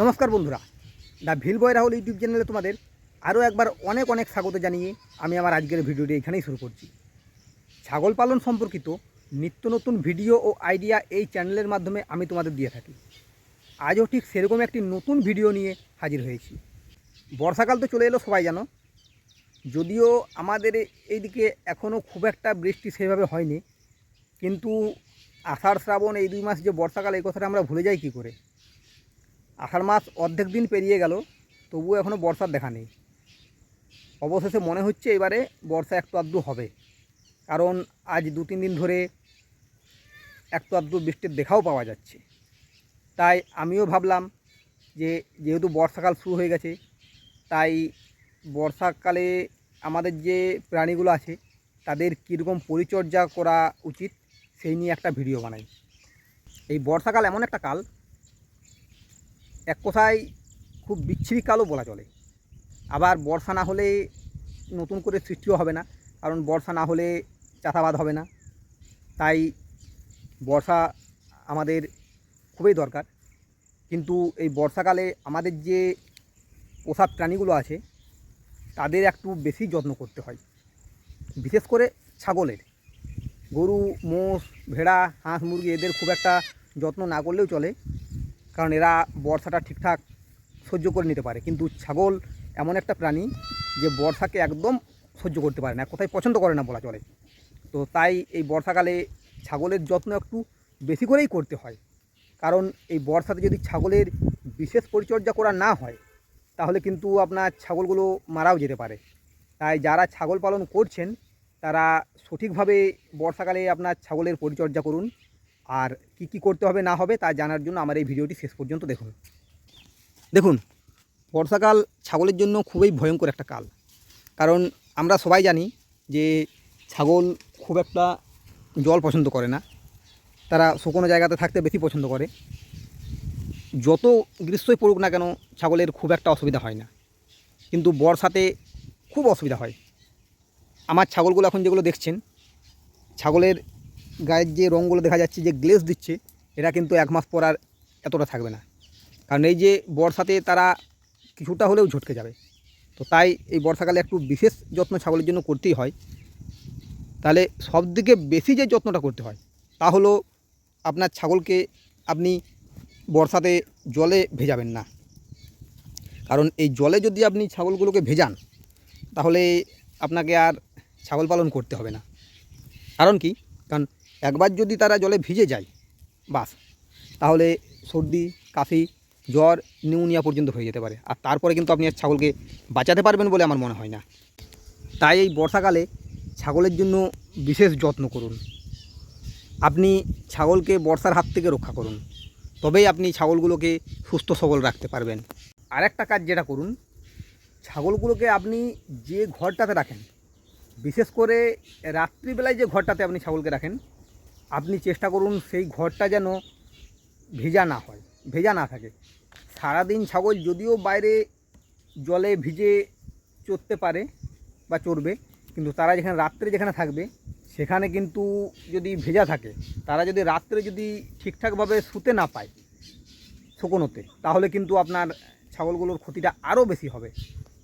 নমস্কার বন্ধুরা the vill boy Rahul YouTube চ্যানেলে তোমাদের আরও একবার অনেক অনেক স্বাগত জানিয়ে আমি আমার আজকের ভিডিওটি এখানেই শুরু করছি। ছাগল পালন সম্পর্কিত নিত্য নতুন ভিডিও ও আইডিয়া এই চ্যানেলের মাধ্যমে আমি তোমাদের দিয়ে থাকি। আজও ঠিক সেরকম একটি নতুন ভিডিও নিয়ে হাজির হয়েছি। বর্ষাকাল তো চলে এলো সবাই জানো। যদিও আমাদের এইদিকে এখনও খুব একটা বৃষ্টি সেভাবে হয়নি। কিন্তু আষাঢ় শ্রাবণ এই দুই মাস যে বর্ষাকাল, এই কথাটা আমরা ভুলে যাই কী করে? আষাঢ় মাস অর্ধেক দিন পেরিয়ে গেল, তবুও এখনও বর্ষার দেখা নেই। অবশেষে মনে হচ্ছে এবারে বর্ষা একটু আধটু হবে, কারণ আজ দু তিন দিন ধরে একটু আধটু বৃষ্টির দেখাও পাওয়া যাচ্ছে। তাই আমিও ভাবলাম যে যেহেতু বর্ষাকাল শুরু হয়ে গেছে, তাই বর্ষাকালে আমাদের যে প্রাণীগুলো আছে, তাদের কীরকম পরিচর্যা করা উচিত, সেই নিয়ে একটা ভিডিও বানাই। এই বর্ষাকাল এমন একটা কাল এক কথায় খুব বিচ্ছিরি কালও বলা চলে। আবার বর্ষা না হলে নতুন করে সৃষ্টিও হবে না, কারণ বর্ষা না হলে চাষাবাদ হবে না। তাই বর্ষা আমাদের খুবই দরকার। কিন্তু এই বর্ষাকালে আমাদের যে পোষা প্রাণীগুলো আছে, তাদের একটু বেশি যত্ন করতে হয়। বিশেষ করে ছাগলের। গরু, মোষ, ভেড়া, হাঁস, মুরগি, এদের খুব একটা যত্ন না করলেও চলে। কারণ এরা বর্ষাটা ঠিকঠাক সহ্য করে নিতে পারে। কিন্তু ছাগল এমন একটা প্রাণী যে বর্ষাকে একদম সহ্য করতে পারে না, কোথায় পছন্দ করে না বলা চলে। তো তাই এই বর্ষাকালে ছাগলের যত্ন একটু বেশি করেই করতে হয়। কারণ এই বর্ষাতে যদি ছাগলের বিশেষ পরিচর্যা করা না হয়, তাহলে কিন্তু আপনার ছাগলগুলো মারাও যেতে পারে। তাই যারা ছাগল পালন করছেন, তারা সঠিকভাবে বর্ষাকালে আপনার ছাগলের পরিচর্যা করুন। আর কি কি করতে হবে, না হবে তা জানার জন্য আমার এই ভিডিওটি শেষ পর্যন্ত দেখুন। দেখুন, বর্ষাকাল ছাগলের জন্য খুবই ভয়ঙ্কর একটা কাল। কারণ আমরা সবাই জানি যে ছাগল খুব একটা জল পছন্দ করে না। তারা শুকনো জায়গাতে থাকতে বেশি পছন্দ করে। যত গ্রীষ্মই পড়ুক না কেন, ছাগলের খুব একটা অসুবিধা হয় না। কিন্তু বর্ষাতে খুব অসুবিধা হয়। আমার ছাগলগুলো এখন যেগুলো দেখছেন, ছাগলের গায়ের যে রঙগুলো দেখা যাচ্ছে, যে গ্লেজ দিচ্ছে এটা কিন্তু এক মাস পর আর এতটা থাকবে না। কারণ এই যে বর্ষাতে তারা কিছুটা হলেও ঝটকে যাবে। তো তাই এই বর্ষাকালে একটু বিশেষ যত্ন ছাগলের জন্য করতেই হয়। তাহলে সব থেকে বেশি যে যত্নটা করতে হয়, তা হলো আপনার ছাগলকে আপনি বর্ষাতে জলে ভেজাবেন না। কারণ এই জলে যদি আপনি ছাগলগুলোকে ভেজান, তাহলে আপনাকে আর ছাগল পালন করতে হবে না। কারণ কি? কারণ একবার যদি তারা জলে ভিজে যায়, বাস। তাহলে সর্দি, কাশি, জ্বর, নিউমোনিয়া পর্যন্ত হয়ে যেতে পারে। আর তারপরে কিন্তু আপনি আর ছাগলকে বাঁচাতে পারবেন বলে আমার মনে হয় না। তাই এই বর্ষাকালে ছাগলের জন্য বিশেষ যত্ন করুন। আপনি ছাগলকে বর্ষার হাত থেকে রক্ষা করুন। তবেই আপনি ছাগলগুলোকে সুস্থ সবল রাখতে পারবেন। আর একটা কাজ যেটা করুন, ছাগলগুলোকে আপনি যে ঘরটাতে রাখেন, বিশেষ করে রাত্রিবেলায় যে ঘরটাতে আপনি ছাগলকে রাখেন আপনি চেষ্টা করুন সেই ঘরটা যেন ভেজা না হয়, ভেজা না থাকে। সারাদিন ছাগল যদিও বাইরে জলে ভিজে চড়তে পারে বা চড়বে, কিন্তু তারা যেখানে রাত্রে যেখানে থাকবে, সেখানে কিন্তু যদি ভেজা থাকে, তারা যদি রাত্রে যদি ঠিকঠাকভাবে শুতে না পায় শুকনোতে, তাহলে কিন্তু আপনার ছাগলগুলোর ক্ষতিটা আরও বেশি হবে।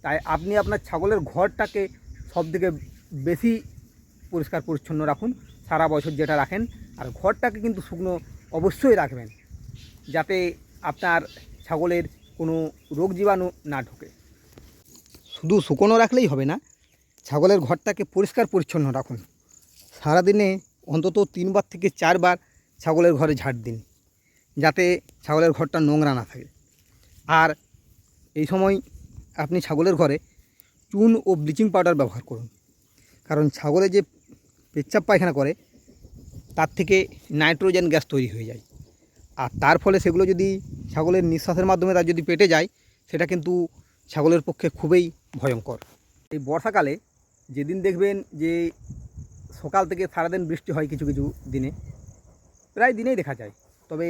তাই আপনি আপনার ছাগলের ঘরটাকে সবথেকে বেশি পরিষ্কার পরিচ্ছন্ন রাখুন। সারা বছর যেটা রাখেন, আর ঘরটাকে কিন্তু শুকনো অবশ্যই রাখবেন, যাতে আপনার ছাগলের কোনো রোগ জীবাণু না ঢোকে। শুধু শুকনো রাখলেই হবে না, ছাগলের ঘরটাকে পরিষ্কার পরিচ্ছন্ন রাখুন। সারাদিনে অন্তত তিনবার থেকে চারবার ছাগলের ঘরে ঝাড় দিন, যাতে ছাগলের ঘরটা নোংরা না থাকে। আর এই সময় আপনি ছাগলের ঘরে চুন ও ব্লিচিং পাউডার ব্যবহার করুন, কারণ ছাগলে যে পেচ্ছাপ পায়খানা করে, তার থেকে নাইট্রোজেন গ্যাস তৈরি হয়ে যায়। আর তার ফলে সেগুলো যদি ছাগলের নিঃশ্বাসের মাধ্যমে তার যদি পেটে যায়, সেটা কিন্তু ছাগলের পক্ষে খুবই ভয়ঙ্কর। এই বর্ষাকালে যেদিন দেখবেন যে সকাল থেকে সারাদিন বৃষ্টি হয় কিছু কিছু দিনে, প্রায় দিনেই দেখা যায়। তবে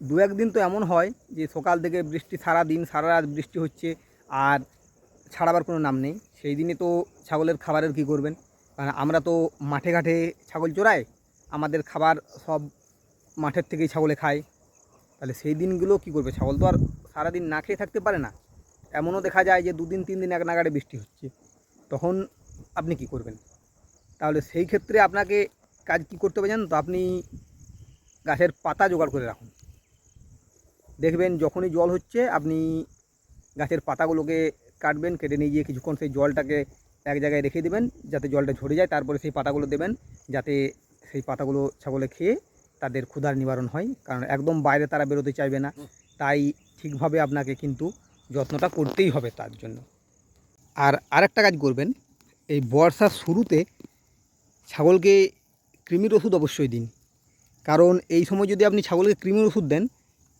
দু একদিন তো এমন হয় যে সকাল থেকে বৃষ্টি সারা দিন, সারা রাত বৃষ্টি হচ্ছে আর ছাড়াবার কোনো নাম নেই। সেই দিনে তো ছাগলের খাবারের কী করবেন? কারণ আমরা তো মাঠে ঘাটে ছাগল চড়াই আমাদের খাবার সব মাঠের থেকেই ছাগলে খায় তাহলে সেই দিনগুলো কি করবে? ছাগল তো আর সারাদিন না খেয়ে থাকতে পারে না। এমনও দেখা যায় যে দুদিন, তিন দিন এক নাগাড়ে বৃষ্টি হচ্ছে। তখন আপনি কি করবেন? তাহলে সেই ক্ষেত্রে আপনাকে কাজ কি করতে হবে জানেন তো? আপনি গাছের পাতা জোগাড় করে রাখুন। দেখবেন যখনই জল হচ্ছে, আপনি গাছের পাতাগুলোকে কাটবেন, কেটে নিয়ে গিয়ে কিছুক্ষণ সেই জলটাকে এক জায়গায় রেখে দেবেন যাতে জলটা ঝরে যায়। তারপরে সেই পাতাগুলো দেবেন যাতে সেই পাতাগুলো ছাগলে খেয়ে তাদের ক্ষুধার নিবারণ হয়। কারণ একদম বাইরে তারা বেরোতে চাইবে না। তাই ঠিকভাবে আপনাকে কিন্তু যত্নটা করতেই হবে তার জন্য। আর আরেকটা কাজ করবেন এই বর্ষার শুরুতে ছাগলকে কৃমির ওষুধ অবশ্যই দিন। কারণ এই সময় যদি আপনি ছাগলকে কৃমির ওষুধ দেন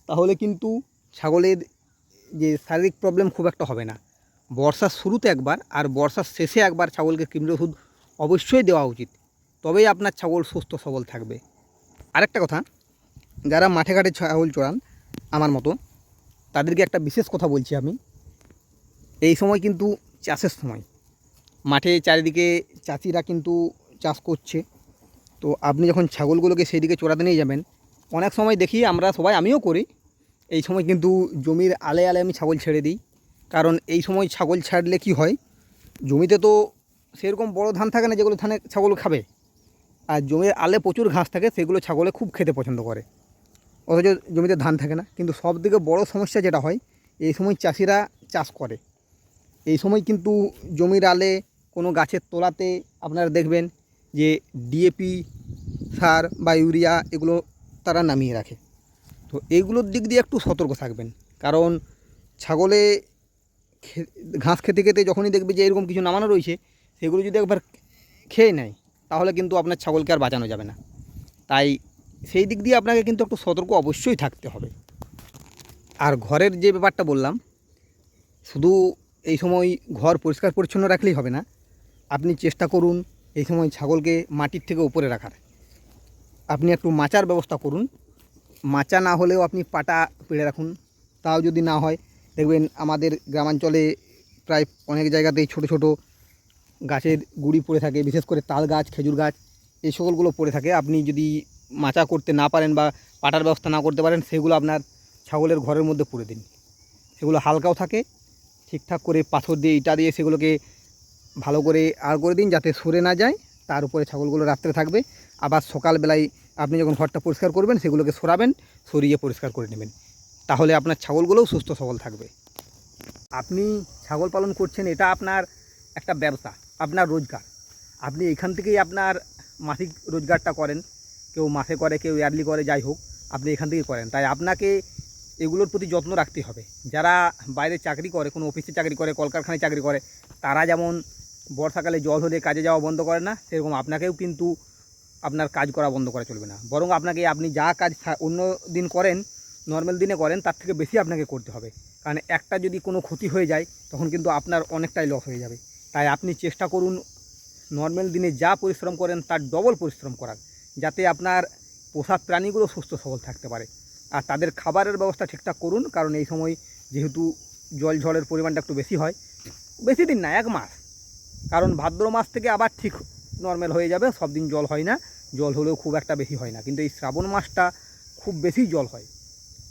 তাহলে কিন্তু ছাগলের যে শারীরিক প্রবলেম খুব একটা হবে না। বর্ষার শুরুতে একবার আর বর্ষার শেষে একবার ছাগলকে কৃমির ওষুধ অবশ্যই দেওয়া উচিত। তবেই আপনার ছাগল সুস্থ, সবল থাকবে। আরেকটা কথা, যারা মাঠে ঘাটে ছাগল চড়ান, আমার মতো, তাদেরকে একটা বিশেষ কথা বলছি আমি। এই সময় কিন্তু চাষের সময়। মাঠে চারিদিকে চাষিরা কিন্তু চাষ করছে। তো আপনি যখন ছাগলগুলোকে সেই দিকে চড়াতে নিয়ে যাবেন, অনেক সময় দেখি আমরা সবাই আমিও করি। এই সময় কিন্তু জমির আলে আলে আমি ছাগল ছেড়ে দিই। কারণ এই সময় ছাগল ছাড়লে কি হয়? জমিতে তো সেরকম বড় ধান থাকে না যেগুলো ধানে ছাগল খাবে। আর জমির আলে প্রচুর ঘাস থাকে, সেগুলো ছাগলে খুব খেতে পছন্দ করে। অথচ জমিতে ধান থাকে না। কিন্তু সব থেকে বড় সমস্যা যেটা হয়, এই সময় চাষিরা চাষ করে। এই সময় কিন্তু জমির আলে কোনো গাছের তোলাতে আপনারা দেখবেন যে ডিএপি সার বা ইউরিয়া এগুলো তারা নামিয়ে রাখে। তো এইগুলোর দিক দিয়ে একটু সতর্ক থাকবেন। কারণ ছাগলে ঘাস খেতে খেতে যখনই দেখবে যে এরকম কিছু নামানো রয়েছে, সেগুলো যদি একবার খেয়ে নেয়, তাহলে কিন্তু আপনার ছাগলকে আর বাঁচানো যাবে না। তাই সেই দিক দিয়ে আপনাকে কিন্তু একটু সতর্ক অবশ্যই থাকতে হবে। আর ঘরের যে ব্যাপারটা বললাম, শুধু এই সময় ঘর পরিষ্কার পরিচ্ছন্ন রাখলেই হবে না, আপনি চেষ্টা করুন এই সময় ছাগলকে মাটির থেকে উপরে রাখার। আপনি একটু মাচার ব্যবস্থা করুন। মাচা না হলেও আপনি পাটা পেড়ে রাখুন। তাও যদি না হয় দেখবেন আমাদের গ্রামাঞ্চলে প্রায় অনেক জায়গাতেই ছোট ছোট গাছের গুড়ি পড়ে থাকে, বিশেষ করে তাল গাছ, খেজুর গাছ, এই সকলগুলো পড়ে থাকে। আপনি যদি মাচা করতে না পারেন বা পাটার ব্যবস্থা না করতে পারেন, সেগুলো আপনার ছাগলের ঘরের মধ্যে পুড়ে দিন। সেগুলো হালকাও থাকে, ঠিকঠাক করে পাথর দিয়ে ইটা দিয়ে সেগুলোকে ভালো করে আর করে দিন যাতে সরে না যায়। তার উপরে ছাগলগুলো রাত্রে থাকবে। আবার সকালবেলায় আপনি যখন ঘরটা পরিষ্কার করবেন, সেগুলোকে সরাবেন, সরিয়ে পরিষ্কার করে নেবেন। তাহলে আপনার ছাগলগুলোও সুস্থ সবল থাকবে। আপনি ছাগল পালন করছেন, এটা আপনার একটা ব্যবসা, আপনার রোজগার। আপনি এখান থেকেই আপনার মাসিক রোজগারটা করেন, কেউ মাসে করে, কেউ ইয়ারলি করে, যাই হোক, আপনি এখান থেকেই করেন। তাই আপনাকে এগুলোর প্রতি যত্ন রাখতে হবে। যারা বাইরে চাকরি করে, কোনো অফিসে চাকরি করে, কলকারখানায় চাকরি করে, তারা যেমন বর্ষাকালে জল হলে কাজে যাওয়া বন্ধ করে না, সেরকম আপনাকেও কিন্তু আপনার কাজ করা বন্ধ করা চলবে না। বরং আপনাকে আপনি যা কাজ অন্য দিন করেন নর্মাল দিনে করেন, তার থেকে বেশি আপনাকে করতে হবে। কারণ একটা যদি কোনো ক্ষতি হয়ে যায়, তখন কিন্তু আপনার অনেকটাই লস হয়ে যাবে। তাই আপনি চেষ্টা করুন নর্মাল দিনে যা পরিশ্রম করেন, তার ডবল পরিশ্রম করার। যাতে আপনার পোষা প্রাণীগুলো সুস্থ সবল থাকতে পারে। আর তাদের খাবারের ব্যবস্থা ঠিকঠাক করুন, কারণ এই সময় যেহেতু জল ঝড়ের পরিমাণটা একটু বেশি হয়, বেশি দিন না, এক মাস। কারণ ভাদ্র মাস থেকে আবার ঠিক নর্মাল হয়ে যাবে, সব দিন জল হয় না। জল হলেও খুব একটা বেশি হয় না। কিন্তু এই শ্রাবণ মাসটা খুব বেশি জল হয়।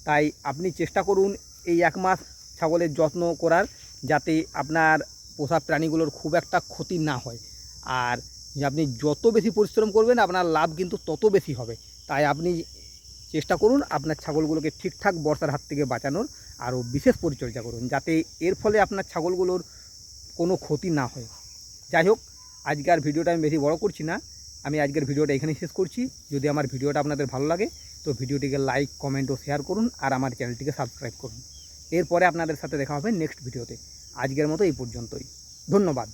তাই আপনি চেষ্টা করুন এই এক মাস ছাগলের যত্ন করার যাতে আপনার পোষা প্রাণীগুলোর খুব একটা ক্ষতি না হয়। আর আপনি যত বেশি পরিশ্রম করবেন, আপনার লাভ কিন্তু তত বেশি হবে। তাই আপনি চেষ্টা করুন আপনার ছাগলগুলোকে ঠিকঠাক বর্ষার হাত থেকে বাঁচানোর আরও বিশেষ পরিচর্যা করুন, যাতে এর ফলে আপনার ছাগলগুলোর কোনো ক্ষতি না হয়। যাই হোক আজকে আর ভিডিওটা আমি বেশি বড় করছি না। আমি আজকের ভিডিওটা এখানেই শেষ করছি। যদি আমার ভিডিওটা আপনাদের ভালো লাগে তো ভিডিওটিকে লাইক কমেন্ট ও শেয়ার করুন আর আমার চ্যানেলটিকে সাবস্ক্রাইব করুন। এরপরে আপনাদের সাথে দেখা হবে নেক্সট ভিডিওতে। আজকের মতো এই পর্যন্তই। ধন্যবাদ।